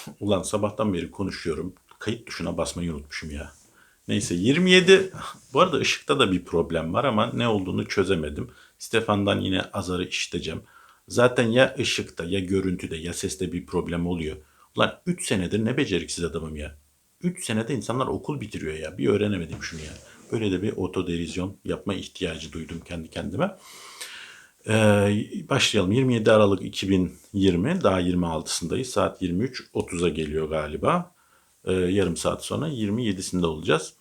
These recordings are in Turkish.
Ulan sabahtan beri konuşuyorum. Kayıt tuşuna basmayı unutmuşum ya. Neyse 27 bu arada ışıkta da bir problem var ama ne olduğunu çözemedim. Stefan'dan yine azarı işiteceğim. Zaten ya ışıkta ya görüntüde ya seste bir problem oluyor. Ulan 3 senedir ne beceriksiz adamım ya. 3 senede insanlar okul bitiriyor ya. Bir öğrenemedim şunu ya. Böyle de bir otoderizyon yapma ihtiyacı duydum kendi kendime. Ee, başlayalım. 27 Aralık 2020. Daha 26'sındayız. Saat 23.30'a geliyor galiba. Ee, yarım saat sonra 27'sinde olacağız.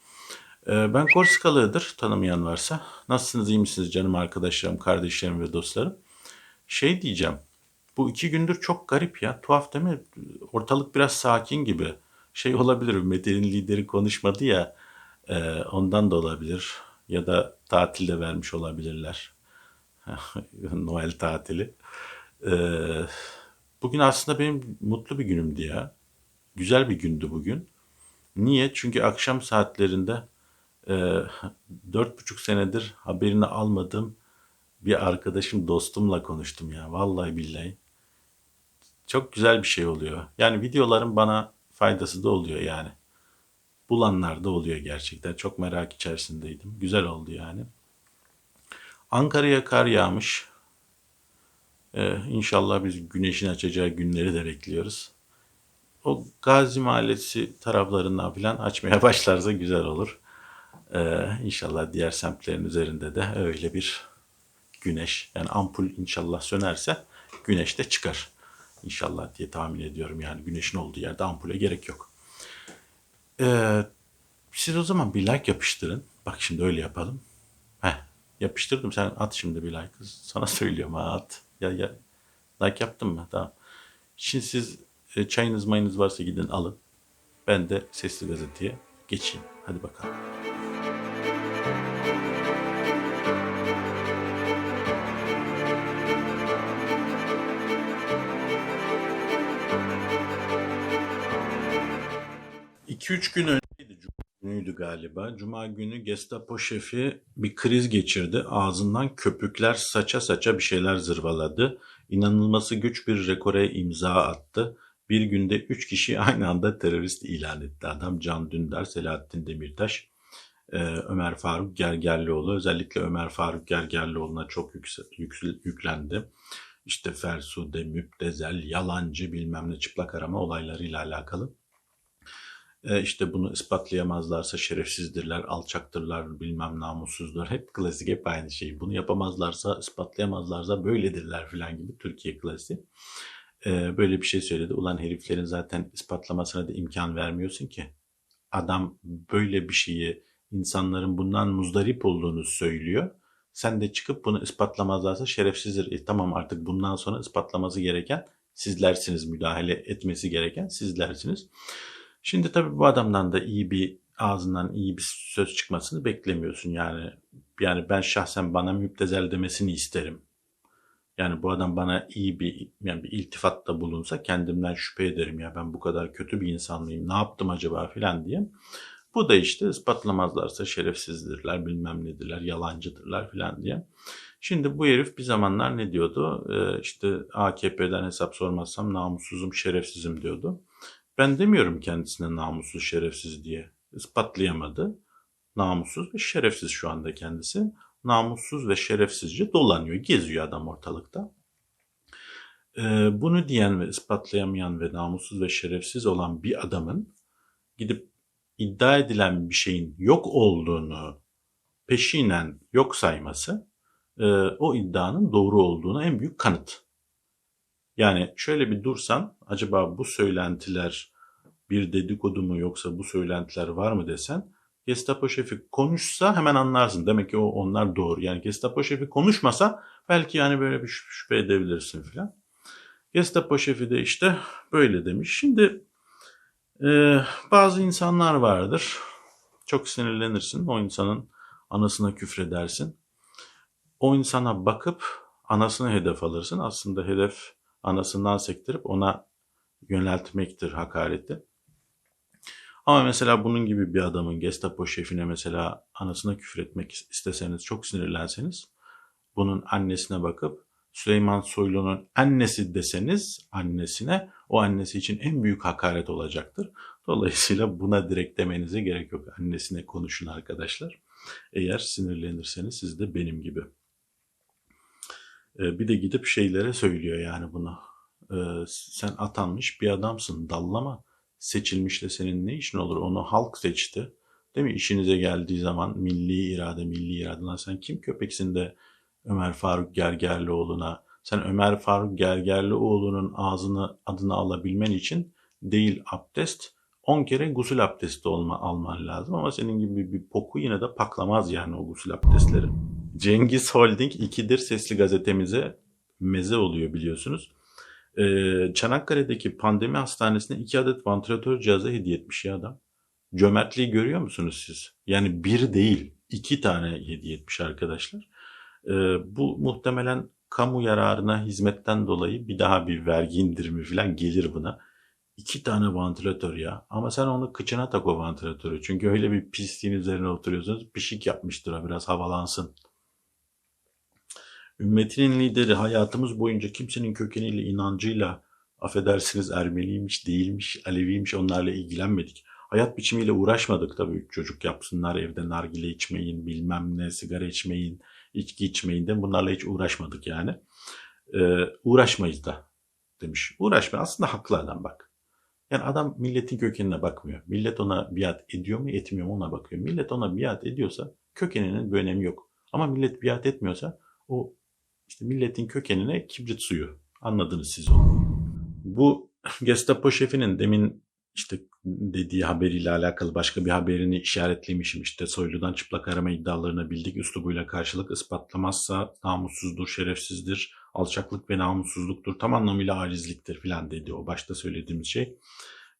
Ee, ben Korsikalığıdır tanımayan varsa. Nasılsınız iyi misiniz canım arkadaşlarım, kardeşlerim ve dostlarım? Şey diyeceğim. Bu iki gündür çok garip ya. Tuhaf değil mi? Ortalık biraz sakin gibi. Şey olabilir. Mete'nin lideri konuşmadı ya. e, ondan da olabilir. Ya da tatilde vermiş olabilirler. Noel tatili. Ee, bugün aslında benim mutlu bir günümdü ya. Güzel bir gündü bugün. Niye? Çünkü akşam saatlerinde e, dört buçuk senedir haberini almadığım bir arkadaşım, dostumla konuştum ya. Vallahi billahi. Çok güzel bir şey oluyor. Yani videoların bana faydası da oluyor yani. Bulanlar da oluyor gerçekten. Çok merak içerisindeydim. Güzel oldu yani. Ankara'ya kar yağmış. Ee, inşallah biz güneşin açacağı günleri de bekliyoruz. O Gazi Mahallesi taraflarından falan açmaya başlarsa güzel olur. Ee, inşallah diğer semtlerin üzerinde de öyle bir güneş yani ampul inşallah sönerse güneş de çıkar. İnşallah diye tahmin ediyorum yani güneşin olduğu yerde ampule gerek yok. Ee, siz o zaman bir like yapıştırın. Bak şimdi öyle yapalım. Yapıştırdım. Sen at şimdi bir like. Sana söylüyorum ha at. Ya, ya. Like yaptın mı? Tamam. Şimdi siz e, çayınız mayınız varsa gidin alın. Ben de sesli gazeteye geçeyim. Hadi bakalım. İki üç gün önceydi. Günüydü galiba. Cuma günü Gestapo şefi bir kriz geçirdi. Ağzından köpükler saça saça bir şeyler zırvaladı. İnanılması güç bir rekore imza attı. Bir günde üç kişi aynı anda terörist ilan etti adam. Can Dündar, Selahattin Demirtaş, e, Ömer Faruk Gergerlioğlu. Özellikle Ömer Faruk Gergerlioğlu'na çok yükse- yüklendi. İşte Fersude, Müptezel, Yalancı bilmem ne çıplak arama olaylarıyla alakalı. E, işte bunu ispatlayamazlarsa şerefsizdirler, alçaktırlar, bilmem namussuzlar. Hep klasik, hep aynı şey. Bunu yapamazlarsa, ispatlayamazlarsa böyledirler falan gibi Türkiye klasiği. E, böyle bir şey söyledi. Ulan heriflerin zaten ispatlamasına da imkan vermiyorsun ki. Adam böyle bir şeyi insanların bundan muzdarip olduğunu söylüyor. Sen de çıkıp bunu ispatlamazlarsa şerefsizdir. E, tamam artık bundan sonra ispatlaması gereken sizlersiniz. Müdahale etmesi gereken sizlersiniz. Şimdi tabii bu adamdan da iyi bir ağzından iyi bir söz çıkmasını beklemiyorsun yani. Yani ben şahsen bana müptezel demesini isterim. Yani bu adam bana iyi bir yani bir iltifatta bulunsa kendimden şüphe ederim ya ben bu kadar kötü bir insan mıyım? Ne yaptım acaba filan diye. Bu da işte ispatlamazlarsa şerefsizdirler, bilmem nedirler, yalancıdırlar filan diye. Şimdi bu herif bir zamanlar ne diyordu? Ee, işte AKP'den hesap sormazsam namussuzum, şerefsizim diyordu. Ben demiyorum kendisine namussuz, şerefsiz diye. İspatlayamadı. Namussuz ve şerefsiz şu anda kendisi. Namussuz ve şerefsizce dolanıyor, geziyor adam ortalıkta. Ee, bunu diyen ve ispatlayamayan ve namussuz ve şerefsiz olan bir adamın gidip iddia edilen bir şeyin yok olduğunu peşinen yok sayması e, o iddianın doğru olduğuna en büyük kanıt. Yani şöyle bir dursan acaba bu söylentiler bir dedikodu mu yoksa bu söylentiler var mı desen Gestapo şefi konuşsa hemen anlarsın. Demek ki o onlar doğru. Yani Gestapo şefi konuşmasa belki yani böyle bir şüphe edebilirsin filan. Gestapo şefi de işte böyle demiş. Şimdi e, bazı insanlar vardır. Çok sinirlenirsin. O insanın anasına küfredersin. O insana bakıp anasını hedef alırsın. Aslında hedef anasından sektirip ona yöneltmektir hakareti. Ama mesela bunun gibi bir adamın Gestapo şefine mesela anasına küfür etmek isteseniz, çok sinirlenseniz bunun annesine bakıp Süleyman Soylu'nun annesi deseniz annesine o annesi için en büyük hakaret olacaktır. Dolayısıyla buna direkt demenize gerek yok. Annesine konuşun arkadaşlar. Eğer sinirlenirseniz siz de benim gibi. Ee, bir de gidip şeylere söylüyor yani bunu. Ee, sen atanmış bir adamsın dallama. Seçilmiş de senin ne işin olur? Onu halk seçti. Değil mi? İşinize geldiği zaman milli irade, milli irade. Lan sen kim köpeksin de Ömer Faruk Gergerlioğlu'na sen Ömer Faruk Gergerlioğlu'nun ağzını adını alabilmen için değil abdest 10 kere gusül abdesti olma, alman lazım ama senin gibi bir poku yine de paklamaz yani o gusül abdestleri. Cengiz Holding 2'dir sesli gazetemize meze oluyor biliyorsunuz. Ee, Çanakkale'deki pandemi hastanesine 2 adet vantilatör cihazı hediye etmiş ya adam. Cömertliği görüyor musunuz siz? Yani bir değil, iki tane hediye etmiş arkadaşlar. Ee, bu muhtemelen kamu yararına hizmetten dolayı bir daha bir vergi indirimi falan gelir buna. İki tane vantilatör ya. Ama sen onu kıçına tak o vantilatörü. Çünkü öyle bir pisliğin üzerine oturuyorsunuz. Pişik yapmıştır o biraz havalansın. Ümmetinin lideri hayatımız boyunca kimsenin kökeniyle, inancıyla, affedersiniz Ermeniymiş, değilmiş, Aleviymiş onlarla ilgilenmedik. Hayat biçimiyle uğraşmadık tabii. Üç çocuk yapsınlar, evde nargile içmeyin, bilmem ne, sigara içmeyin, içki içmeyin de bunlarla hiç uğraşmadık yani. Ee, uğraşmayız da demiş. Uğraşma aslında haklı adam bak. Yani adam milletin kökenine bakmıyor. Millet ona biat ediyor mu etmiyor mu ona bakıyor. Millet ona biat ediyorsa kökeninin bir önemi yok. Ama millet biat etmiyorsa o işte milletin kökenine kibrit suyu. Anladınız siz onu. Bu Gestapo şefinin demin işte dediği haberiyle alakalı başka bir haberini işaretlemişim. İşte Soylu'dan çıplak arama iddialarına bildik üslubuyla karşılık ispatlamazsa namussuzdur, şerefsizdir, alçaklık ve namussuzluktur, tam anlamıyla acizliktir filan dedi o başta söylediğimiz şey.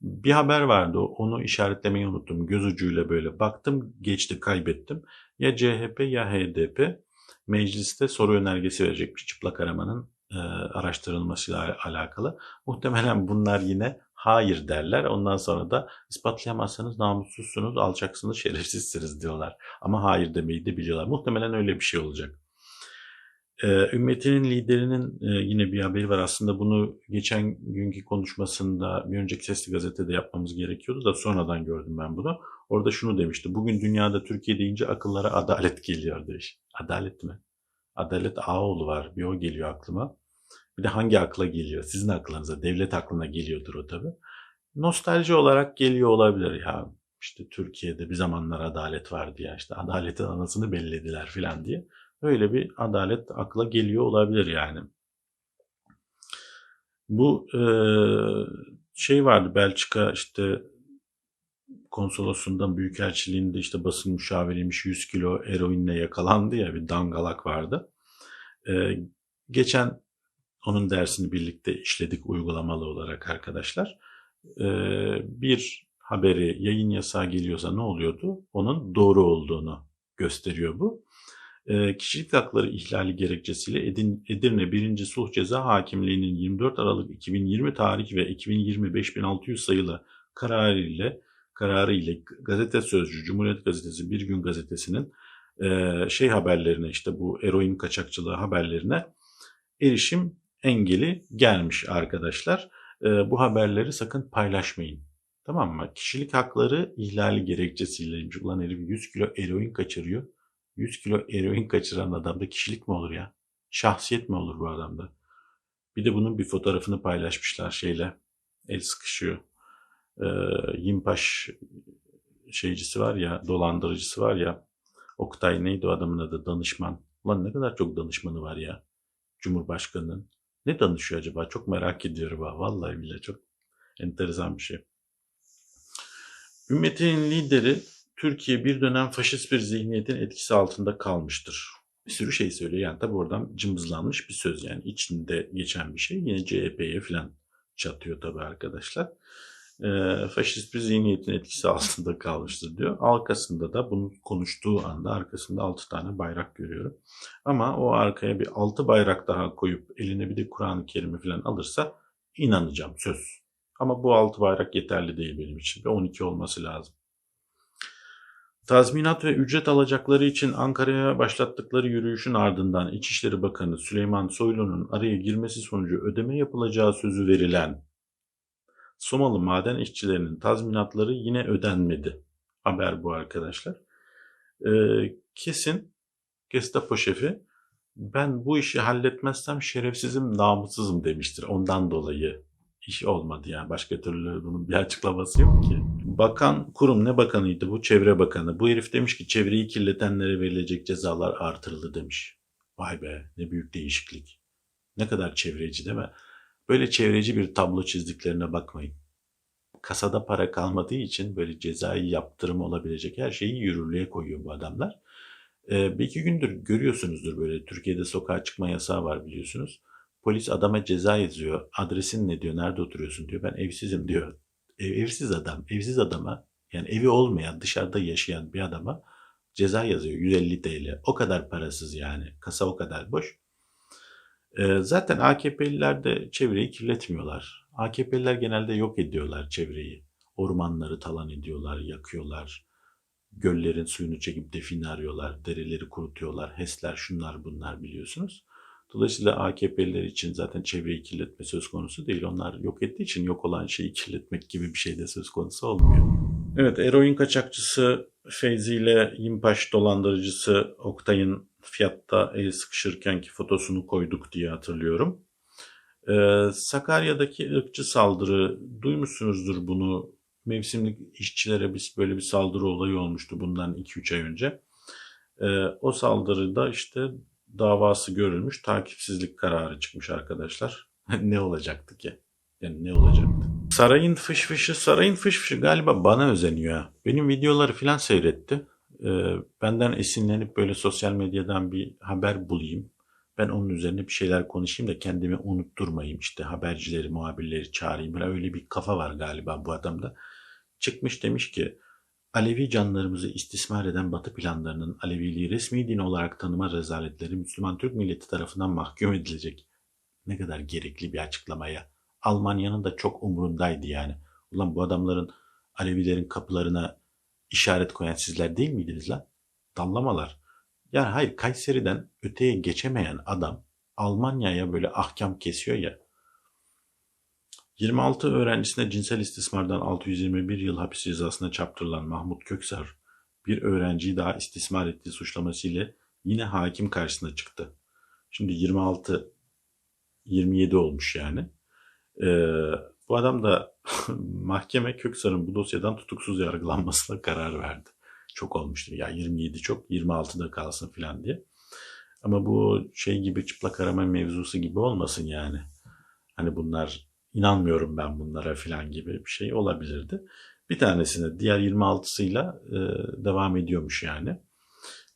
Bir haber vardı onu işaretlemeyi unuttum. Göz ucuyla böyle baktım geçti kaybettim. Ya CHP ya HDP mecliste soru önergesi verecekmiş çıplak aramanın e, araştırılmasıyla alakalı. Muhtemelen bunlar yine hayır derler. Ondan sonra da ispatlayamazsanız namussuzsunuz, alçaksınız, şerefsizsiniz diyorlar. Ama hayır demeyi de biliyorlar. Muhtemelen öyle bir şey olacak. Ee, ümmetinin liderinin e, yine bir haberi var. Aslında bunu geçen günkü konuşmasında bir önceki sesli gazetede yapmamız gerekiyordu da sonradan gördüm ben bunu. Orada şunu demişti. Bugün dünyada Türkiye deyince akıllara adalet geliyor demiş. Adalet mi? Adalet Ağoğlu var. Bir o geliyor aklıma. Bir de hangi akla geliyor? Sizin aklınıza, devlet aklına geliyordur o tabi. Nostalji olarak geliyor olabilir ya. İşte Türkiye'de bir zamanlar adalet vardı ya işte adaletin anasını bellediler filan diye. Öyle bir adalet akla geliyor olabilir yani. Bu e, şey vardı Belçika işte konsolosundan büyükelçiliğinde işte basın müşaviriymiş 100 kilo eroinle yakalandı ya bir dangalak vardı. E, geçen onun dersini birlikte işledik uygulamalı olarak arkadaşlar. E, bir haberi yayın yasağı geliyorsa ne oluyordu? Onun doğru olduğunu gösteriyor bu. E, kişilik hakları ihlali gerekçesiyle Edirne 1. Sulh Ceza Hakimliği'nin 24 Aralık 2020 tarih ve 2020 5600 sayılı kararı ile kararı ile Gazete Sözcü, Cumhuriyet Gazetesi, Bir Gün Gazetesi'nin e, şey haberlerine işte bu eroin kaçakçılığı haberlerine erişim engeli gelmiş arkadaşlar. E, bu haberleri sakın paylaşmayın. Tamam mı? Kişilik hakları ihlali gerekçesiyle ulan herif 100 kilo eroin kaçırıyor. 100 kilo eroin kaçıran adamda kişilik mi olur ya? Şahsiyet mi olur bu adamda? Bir de bunun bir fotoğrafını paylaşmışlar şeyle. El sıkışıyor. Ee, Yimpaş şeycisi var ya, dolandırıcısı var ya. Oktay neydi o adamın adı? Danışman. Ulan ne kadar çok danışmanı var ya. Cumhurbaşkanının. Ne danışıyor acaba? Çok merak ediyorum ha. Vallahi bile çok enteresan bir şey. Ümmetin lideri Türkiye bir dönem faşist bir zihniyetin etkisi altında kalmıştır. Bir sürü şey söylüyor. Yani tabi oradan cımbızlanmış bir söz yani içinde geçen bir şey. Yine CHP'ye falan çatıyor tabi arkadaşlar. E, faşist bir zihniyetin etkisi altında kalmıştır diyor. Arkasında da bunu konuştuğu anda arkasında 6 tane bayrak görüyorum. Ama o arkaya bir 6 bayrak daha koyup eline bir de Kur'an-ı Kerim'i falan alırsa inanacağım söz. Ama bu 6 bayrak yeterli değil benim için. Ve 12 olması lazım. Tazminat ve ücret alacakları için Ankara'ya başlattıkları yürüyüşün ardından İçişleri Bakanı Süleyman Soylu'nun araya girmesi sonucu ödeme yapılacağı sözü verilen Somalı maden işçilerinin tazminatları yine ödenmedi. Haber bu arkadaşlar. Ee, kesin Gestapo şefi ben bu işi halletmezsem şerefsizim, namussuzum demiştir. Ondan dolayı iş olmadı yani. Başka türlü bunun bir açıklaması yok ki. Bakan, kurum ne bakanıydı bu? Çevre bakanı. Bu herif demiş ki çevreyi kirletenlere verilecek cezalar artırıldı demiş. Vay be ne büyük değişiklik. Ne kadar çevreci değil mi? Böyle çevreci bir tablo çizdiklerine bakmayın. Kasada para kalmadığı için böyle cezai yaptırım olabilecek her şeyi yürürlüğe koyuyor bu adamlar. Ee, bir iki gündür görüyorsunuzdur böyle Türkiye'de sokağa çıkma yasağı var biliyorsunuz. Polis adama ceza yazıyor. Adresin ne diyor, nerede oturuyorsun diyor. Ben evsizim diyor. Ev, evsiz adam, evsiz adama yani evi olmayan dışarıda yaşayan bir adama ceza yazıyor 150 TL. O kadar parasız yani. Kasa o kadar boş. Ee, zaten AKP'liler de çevreyi kirletmiyorlar. AKP'liler genelde yok ediyorlar çevreyi. Ormanları talan ediyorlar, yakıyorlar. Göllerin suyunu çekip define arıyorlar. Dereleri kurutuyorlar. HES'ler şunlar bunlar biliyorsunuz. Dolayısıyla AKP'liler için zaten çevreyi kirletme söz konusu değil. Onlar yok ettiği için yok olan şeyi kirletmek gibi bir şey de söz konusu olmuyor. Evet, eroin kaçakçısı Feyzi ile Yimpaş dolandırıcısı Oktay'ın fiyatta el sıkışırkenki fotosunu koyduk diye hatırlıyorum. Ee, Sakarya'daki ırkçı saldırı, duymuşsunuzdur bunu. Mevsimlik işçilere biz böyle bir saldırı olayı olmuştu bundan 2-3 ay önce. Ee, o saldırıda işte davası görülmüş, takipsizlik kararı çıkmış arkadaşlar. ne olacaktı ki? Yani ne olacaktı? Sarayın fışfışı, sarayın fışfışı galiba bana özeniyor. Benim videoları filan seyretti. Ee, benden esinlenip böyle sosyal medyadan bir haber bulayım. Ben onun üzerine bir şeyler konuşayım da kendimi unutturmayayım. İşte habercileri, muhabirleri çağırayım. Böyle öyle bir kafa var galiba bu adamda. Çıkmış demiş ki Alevi canlarımızı istismar eden Batı planlarının Aleviliği resmi din olarak tanıma rezaletleri Müslüman Türk milleti tarafından mahkum edilecek. Ne kadar gerekli bir açıklamaya. Almanya'nın da çok umurundaydı yani. Ulan bu adamların Alevilerin kapılarına işaret koyan sizler değil miydiniz lan? Dallamalar. Yani hayır Kayseri'den öteye geçemeyen adam Almanya'ya böyle ahkam kesiyor ya. 26 öğrencisine cinsel istismardan 621 yıl hapis cezasına çarptırılan Mahmut Köksar, bir öğrenciyi daha istismar ettiği suçlamasıyla yine hakim karşısına çıktı. Şimdi 26 27 olmuş yani. Ee, bu adam da mahkeme Köksar'ın bu dosyadan tutuksuz yargılanmasına karar verdi. Çok olmuştu. Ya 27 çok 26'da kalsın falan diye. Ama bu şey gibi çıplak arama mevzusu gibi olmasın yani. Hani bunlar inanmıyorum ben bunlara falan gibi bir şey olabilirdi. Bir tanesine diğer 26'sıyla e, devam ediyormuş yani.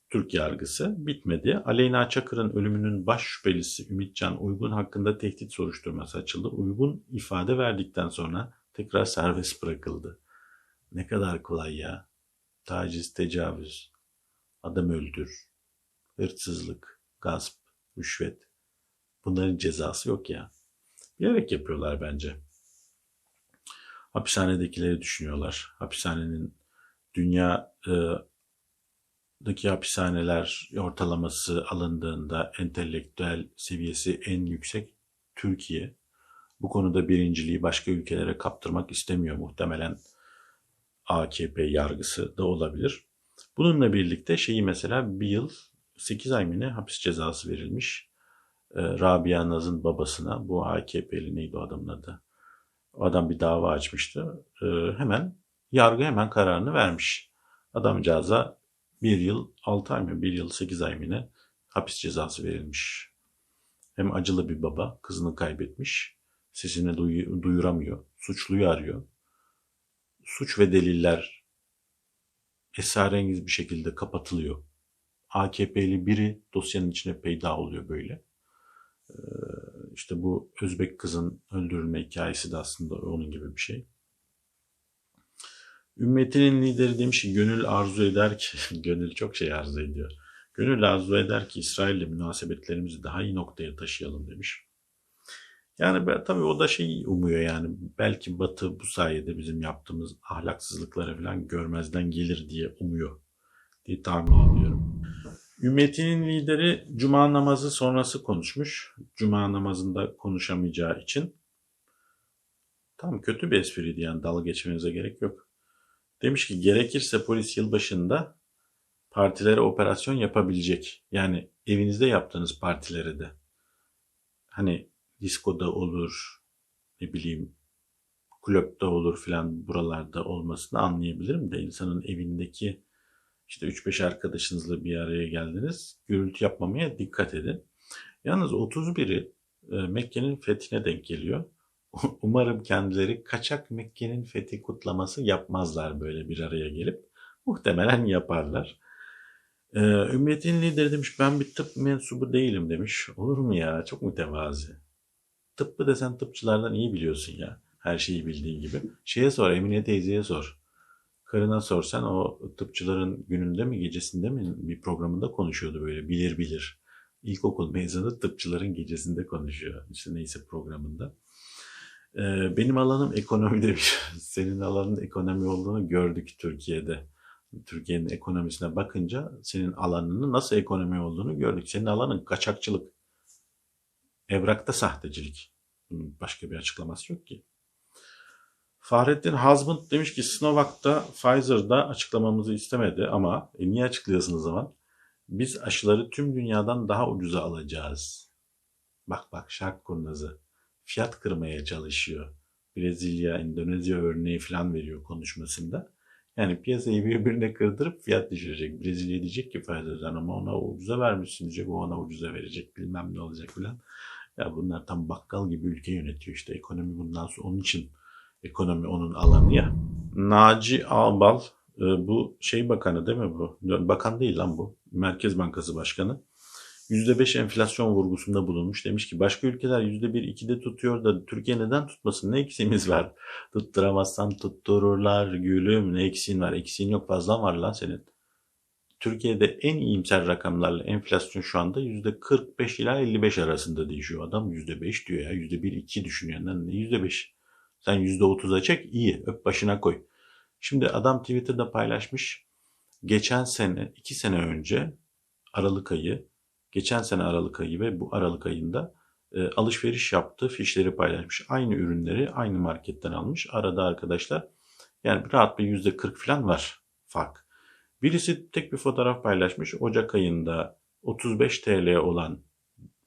Türk yargısı bitmedi. Aleyna Çakır'ın ölümünün baş şüphelisi Ümitcan Uygun hakkında tehdit soruşturması açıldı. Uygun ifade verdikten sonra tekrar serbest bırakıldı. Ne kadar kolay ya. Taciz, tecavüz, adam öldür, hırsızlık, gasp, rüşvet. Bunların cezası yok ya. Bilerek yapıyorlar bence. Hapishanedekileri düşünüyorlar. Hapishanenin dünya e, hapishaneler ortalaması alındığında entelektüel seviyesi en yüksek Türkiye. Bu konuda birinciliği başka ülkelere kaptırmak istemiyor muhtemelen AKP yargısı da olabilir. Bununla birlikte şeyi mesela bir yıl 8 ay mı ne hapis cezası verilmiş. Ee, Rabia Naz'ın babasına bu AKP'li neydi o adamın adı? O adam bir dava açmıştı. Ee, hemen yargı hemen kararını vermiş. Adamcağıza bir yıl 6 ay mı bir yıl 8 ay mı ne hapis cezası verilmiş. Hem acılı bir baba kızını kaybetmiş. Sesini duy- duyuramıyor. Suçluyu arıyor. Suç ve deliller esrarengiz bir şekilde kapatılıyor. AKP'li biri dosyanın içine peyda oluyor böyle. Ee, işte bu Özbek kızın öldürülme hikayesi de aslında onun gibi bir şey. Ümmetinin lideri demiş ki gönül arzu eder ki, gönül çok şey arzu ediyor. Gönül arzu eder ki İsrail ile münasebetlerimizi daha iyi noktaya taşıyalım demiş. Yani tabii o da şey umuyor yani belki Batı bu sayede bizim yaptığımız ahlaksızlıkları falan görmezden gelir diye umuyor. diye tahmin ediyorum. Ümmetinin lideri cuma namazı sonrası konuşmuş. Cuma namazında konuşamayacağı için. Tam kötü bir espriydi yani dalga geçmenize gerek yok. Demiş ki gerekirse polis yılbaşında partilere operasyon yapabilecek. Yani evinizde yaptığınız partilere de. Hani diskoda olur, ne bileyim kulüpte olur filan buralarda olmasını anlayabilirim de insanın evindeki işte 3-5 arkadaşınızla bir araya geldiniz. Gürültü yapmamaya dikkat edin. Yalnız 31'i e, Mekke'nin fethine denk geliyor. Umarım kendileri kaçak Mekke'nin fethi kutlaması yapmazlar böyle bir araya gelip. Muhtemelen yaparlar. Ee, ümmetin lideri demiş ben bir tıp mensubu değilim demiş. Olur mu ya çok mütevazi. Tıbbı desen tıpçılardan iyi biliyorsun ya. Her şeyi bildiğin gibi. Şeye sor Emine teyzeye sor. Karına sorsan o tıpçıların gününde mi gecesinde mi bir programında konuşuyordu böyle bilir bilir. İlkokul mezunu tıpçıların gecesinde konuşuyor. İşte neyse programında. Ee, benim alanım ekonomide bir. Senin alanın ekonomi olduğunu gördük Türkiye'de. Türkiye'nin ekonomisine bakınca senin alanının nasıl ekonomi olduğunu gördük. Senin alanın kaçakçılık. Evrakta sahtecilik. Bunun başka bir açıklaması yok ki. Fahrettin Hazmınt demiş ki Sinovac'ta Pfizer'da açıklamamızı istemedi ama e, niye açıklıyorsunuz zaman? Biz aşıları tüm dünyadan daha ucuza alacağız. Bak bak şark kurnazı. Fiyat kırmaya çalışıyor. Brezilya, Endonezya örneği falan veriyor konuşmasında. Yani piyasayı birbirine kırdırıp fiyat düşürecek. Brezilya diyecek ki Pfizer'dan ama ona ucuza vermişsin diyecek. O ona ucuza verecek. Bilmem ne olacak filan. Ya bunlar tam bakkal gibi ülke yönetiyor işte. Ekonomi bundan sonra onun için ekonomi onun alanı ya. Naci Ağbal e, bu şey bakanı değil mi bu? Bakan değil lan bu. Merkez Bankası Başkanı. %5 enflasyon vurgusunda bulunmuş. Demiş ki başka ülkeler %1-2'de tutuyor da Türkiye neden tutmasın? Ne eksiğimiz var? Tutturamazsan tuttururlar gülüm. Ne eksiğin var? Eksiğin yok fazlan var lan senin. Türkiye'de en iyimser rakamlarla enflasyon şu anda %45 ila 55 arasında değişiyor. Adam %5 diyor ya. %1-2 düşünüyor. Ne %5? Sen %30'a çek iyi. Öp başına koy. Şimdi adam Twitter'da paylaşmış. Geçen sene, 2 sene önce Aralık ayı geçen sene Aralık ayı ve bu Aralık ayında e, alışveriş yaptığı fişleri paylaşmış. Aynı ürünleri aynı marketten almış. Arada arkadaşlar yani rahat bir %40 falan var fark. Birisi tek bir fotoğraf paylaşmış. Ocak ayında 35 TL olan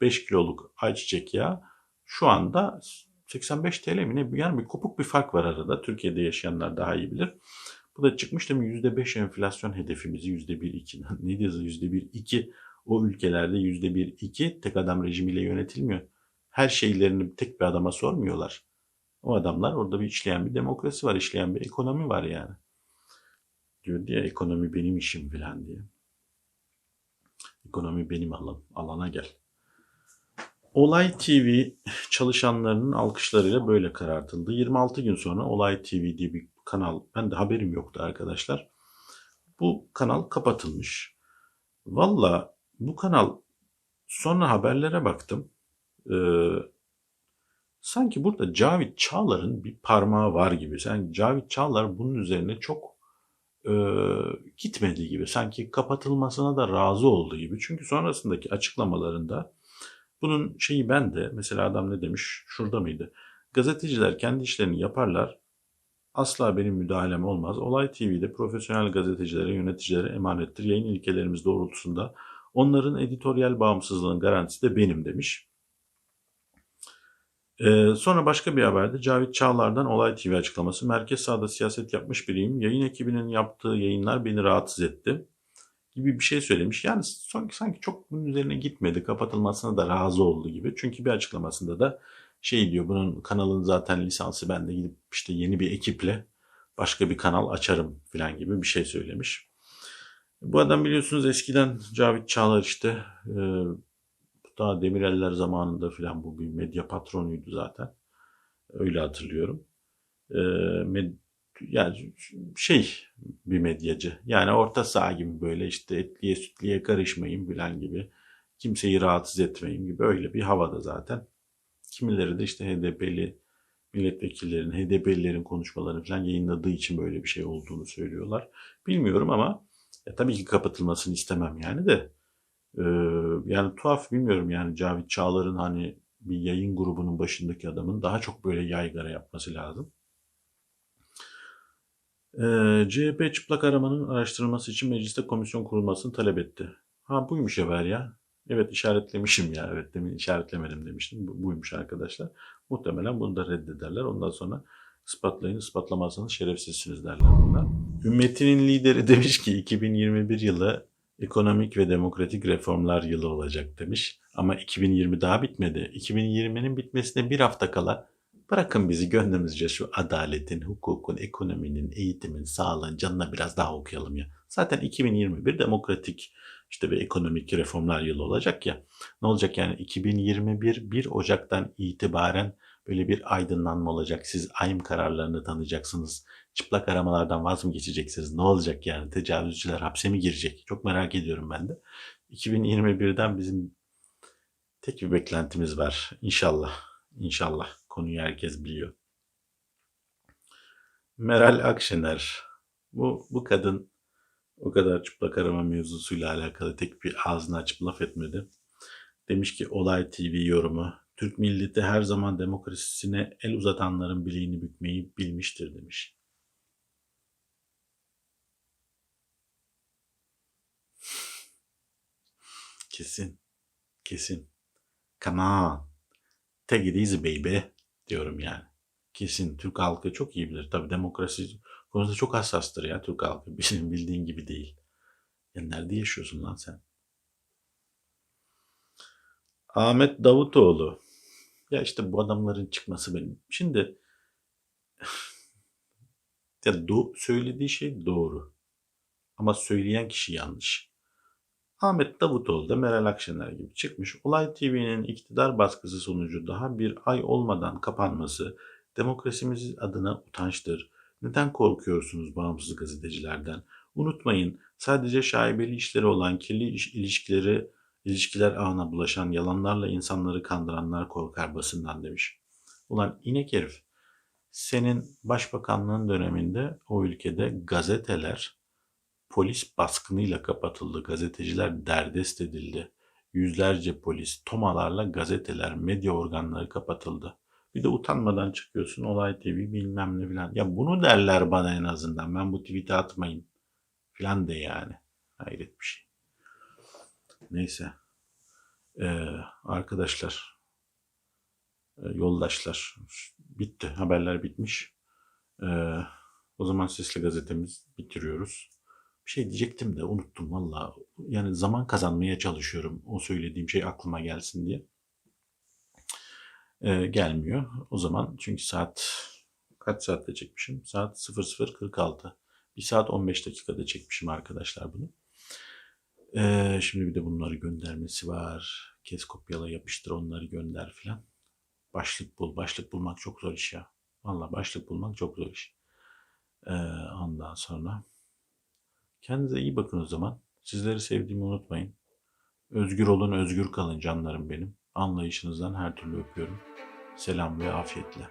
5 kiloluk ayçiçek yağı şu anda 85 TL mi ne? Yani bir kopuk bir fark var arada. Türkiye'de yaşayanlar daha iyi bilir. Bu da çıkmış değil mi? %5 enflasyon hedefimizi %1-2. ne diyoruz %1-2 o ülkelerde %1-2 tek adam rejimiyle yönetilmiyor. Her şeylerini tek bir adama sormuyorlar. O adamlar orada bir işleyen bir demokrasi var, işleyen bir ekonomi var yani. Diyor diye ekonomi benim işim falan diye. Ekonomi benim alan, alana gel. Olay TV çalışanlarının alkışlarıyla böyle karartıldı. 26 gün sonra Olay TV diye bir kanal, ben de haberim yoktu arkadaşlar. Bu kanal kapatılmış. Valla bu kanal sonra haberlere baktım. Ee, sanki burada Cavit Çağlar'ın bir parmağı var gibi. Sanki Cavit Çağlar bunun üzerine çok e, gitmedi gibi. Sanki kapatılmasına da razı oldu gibi. Çünkü sonrasındaki açıklamalarında bunun şeyi ben de mesela adam ne demiş şurada mıydı? Gazeteciler kendi işlerini yaparlar. Asla benim müdahalem olmaz. Olay TV'de profesyonel gazetecilere, yöneticilere emanettir. Yayın ilkelerimiz doğrultusunda onların editoryal bağımsızlığının garantisi de benim demiş. Ee, sonra başka bir haberde Cavit Çağlar'dan Olay TV açıklaması. Merkez sahada siyaset yapmış biriyim. Yayın ekibinin yaptığı yayınlar beni rahatsız etti gibi bir şey söylemiş. Yani sanki, çok bunun üzerine gitmedi. Kapatılmasına da razı oldu gibi. Çünkü bir açıklamasında da şey diyor bunun kanalın zaten lisansı bende gidip işte yeni bir ekiple başka bir kanal açarım falan gibi bir şey söylemiş. Bu adam biliyorsunuz eskiden Cavit Çağlar işte e, daha Demireller zamanında falan bu bir medya patronuydu zaten. Öyle hatırlıyorum. E, med, yani şey bir medyacı. Yani orta saha gibi böyle işte etliye sütliye karışmayın falan gibi. Kimseyi rahatsız etmeyin gibi öyle bir havada zaten. Kimileri de işte HDP'li milletvekillerin, HDP'lilerin konuşmalarını falan yayınladığı için böyle bir şey olduğunu söylüyorlar. Bilmiyorum ama Ya tabii ki kapatılmasını istemem yani de. Ee, yani tuhaf bilmiyorum yani Cavit Çağlar'ın hani bir yayın grubunun başındaki adamın daha çok böyle yaygara yapması lazım. Ee, CHP çıplak aramanın araştırılması için mecliste komisyon kurulmasını talep etti. Ha buymuş haber ya. Evet işaretlemişim ya. Evet demin işaretlemedim demiştim. Bu, buymuş arkadaşlar. Muhtemelen bunu da reddederler. Ondan sonra ispatlayın ispatlamazsanız şerefsizsiniz derler bunlar. Ümmetinin lideri demiş ki 2021 yılı ekonomik ve demokratik reformlar yılı olacak demiş. Ama 2020 daha bitmedi. 2020'nin bitmesine bir hafta kala bırakın bizi gönlümüzce şu adaletin, hukukun, ekonominin, eğitimin, sağlığın canına biraz daha okuyalım ya. Zaten 2021 demokratik işte ve ekonomik reformlar yılı olacak ya. Ne olacak yani 2021 1 Ocak'tan itibaren böyle bir aydınlanma olacak. Siz ayım kararlarını tanıyacaksınız. Çıplak aramalardan vaz mı geçeceksiniz? Ne olacak yani? Tecavüzcüler hapse mi girecek? Çok merak ediyorum ben de. 2021'den bizim tek bir beklentimiz var. İnşallah. İnşallah. Konuyu herkes biliyor. Meral Akşener. Bu, bu kadın o kadar çıplak arama mevzusuyla alakalı tek bir ağzını açıp laf etmedi. Demiş ki Olay TV yorumu Türk milleti her zaman demokrasisine el uzatanların bileğini bükmeyi bilmiştir demiş. Kesin. Kesin. Come on. Take it easy baby diyorum yani. Kesin Türk halkı çok iyi bilir. Tabii demokrasi konusunda çok hassastır ya Türk halkı. Bizim bildiğin gibi değil. Ya nerede yaşıyorsun lan sen? Ahmet Davutoğlu. Ya işte bu adamların çıkması benim. Şimdi ya do- söylediği şey doğru. Ama söyleyen kişi yanlış. Ahmet Davutoğlu da Meral Akşener gibi çıkmış. Olay TV'nin iktidar baskısı sonucu daha bir ay olmadan kapanması demokrasimiz adına utançtır. Neden korkuyorsunuz bağımsız gazetecilerden? Unutmayın sadece şaibeli işleri olan kirli iş, ilişkileri ilişkiler ağına bulaşan yalanlarla insanları kandıranlar korkar basından demiş. Ulan inek herif senin başbakanlığın döneminde o ülkede gazeteler polis baskınıyla kapatıldı. Gazeteciler derdest edildi. Yüzlerce polis, tomalarla gazeteler, medya organları kapatıldı. Bir de utanmadan çıkıyorsun Olay TV bilmem ne filan. Ya bunu derler bana en azından. Ben bu tweet'i atmayayım filan de yani. Hayret bir şey. Neyse. Ee, arkadaşlar, e, yoldaşlar bitti. Haberler bitmiş. Ee, o zaman Sesli Gazetemiz bitiriyoruz. Bir şey diyecektim de unuttum valla. Yani zaman kazanmaya çalışıyorum. O söylediğim şey aklıma gelsin diye. Ee, gelmiyor. O zaman çünkü saat kaç saatte çekmişim? Saat 00.46. 1 saat 15 dakikada çekmişim arkadaşlar bunu. Ee, şimdi bir de bunları göndermesi var. Kes kopyala yapıştır onları gönder filan. Başlık bul. Başlık bulmak çok zor iş ya. Valla başlık bulmak çok zor iş. Ee, ondan sonra kendinize iyi bakın o zaman. Sizleri sevdiğimi unutmayın. Özgür olun, özgür kalın canlarım benim. Anlayışınızdan her türlü öpüyorum. Selam ve afiyetle.